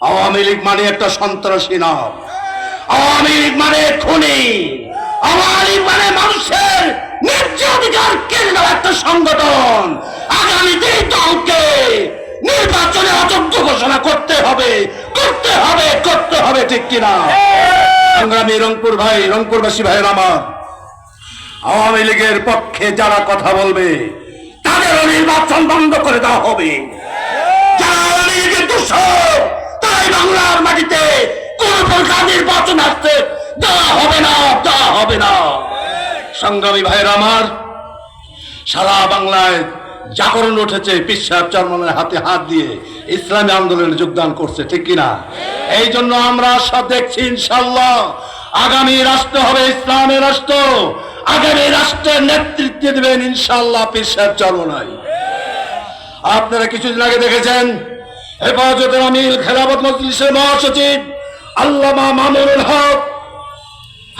আওয়ামী লীগ মানে একটা সন্ত্রাসী নাম। আওয়ামী লীগ মানে খুনি। আওয়ামী লীগ মানে মানুষের ন্যায্য কেড়ে একটা সংগঠন। আগামীতে এই দলকে নির্বাচনে অযোগ্য ঘোষণা করতে হবে করতে হবে করতে হবে, ঠিক কিনা? সংগ্রামী রংপুর ভাই, রংপুরবাসী ভাইয়ের আমার, আওয়ামী লীগের পক্ষে যারা কথা বলবে, তাদেরও নির্বাচন বন্ধ করে দেওয়া হবে। দেওয়া হবে না। সংগ্রামী ভাইয়ের আমার, সারা বাংলায় জাগরণ উঠেছে চরমানের হাতে হাত দিয়ে, ইসলামী আন্দোলনে যোগদান করছে, ঠিক কিনা? এই জন্য আমরা সব দেখছি ইনশাল্লাহ আগামী রাষ্ট্র হবে রাষ্ট্র। আগামী রাষ্ট্রের নেতৃত্ব দেবেন ইনশাল্লাহ পিসাব চরমনাই। আপনারা কিছুদিন আগে দেখেছেন, হেফাজতের আমির খেলাবত মজলিসের মহাসচিব আল্লামা মামুনুল হক